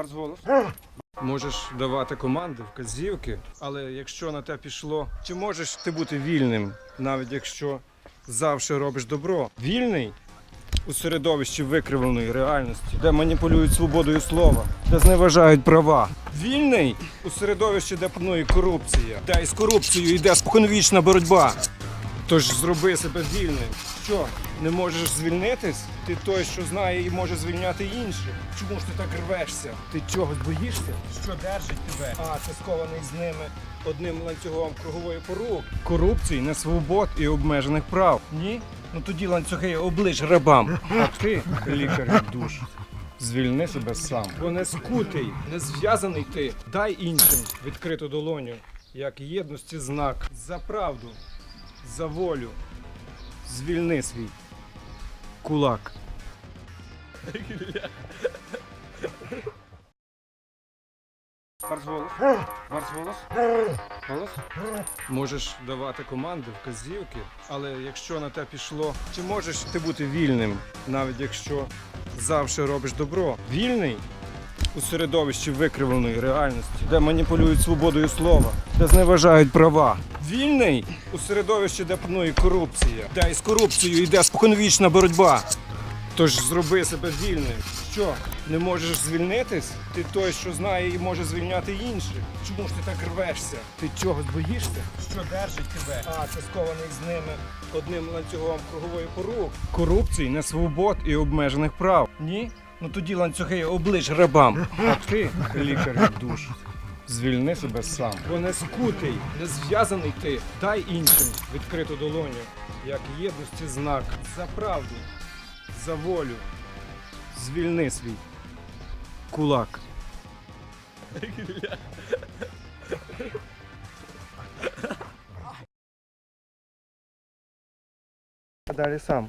Спартголос. Можеш давати команди, вказівки, але якщо на те пішло, чи можеш ти бути вільним, навіть якщо завжди робиш добро? Вільний у середовищі викривленої реальності, де маніпулюють свободою слова, де зневажають права. Вільний у середовищі, де панує корупція, де із корупцією йде споконвічна боротьба. Тож зроби себе вільним. Що, не можеш звільнитись? Ти той, що знає і може звільняти інших. Чому ж ти так рвешся? Ти чогось боїшся? Що держить тебе? А, ти скований з ними одним ланцюгом кругової порук. Корупції, несвобод і обмежених прав. Ні? Ну тоді ланцюги оближ рабам. А ти, лікар душ. Звільни себе сам. Бо не скутий, не зв'язаний ти. Дай іншим відкриту долоню, як єдності знак за правду, за волю. Звільни свій кулак. Марс голос. Марс голос. Голос. Можеш давати команди, вказівки, але якщо на те пішло, чи можеш ти бути вільним, навіть якщо завжди робиш добро? Вільний у середовищі викривленої реальності, де маніпулюють свободою слова, де зневажають права. Вільний у середовищі, де панує корупція, де із корупцією йде споконвічна боротьба. Тож зроби себе вільним. Що, не можеш звільнитись? Ти той, що знає і може звільняти інших. Чому ж ти так рвешся? Ти чогось боїшся? Що держить тебе? А, ти скований з ними одним ланцюгом кругової порук. Корупції, несвобод і обмежених прав. Ні? Ну тоді ланцюги оближ рабам. А ти, лікар душ. Звільни себе сам. Бо не скутий, не зв'язаний ти. Дай іншим відкриту долоню, як єдності знак за правду, за волю. Звільни свій кулак. А далі сам.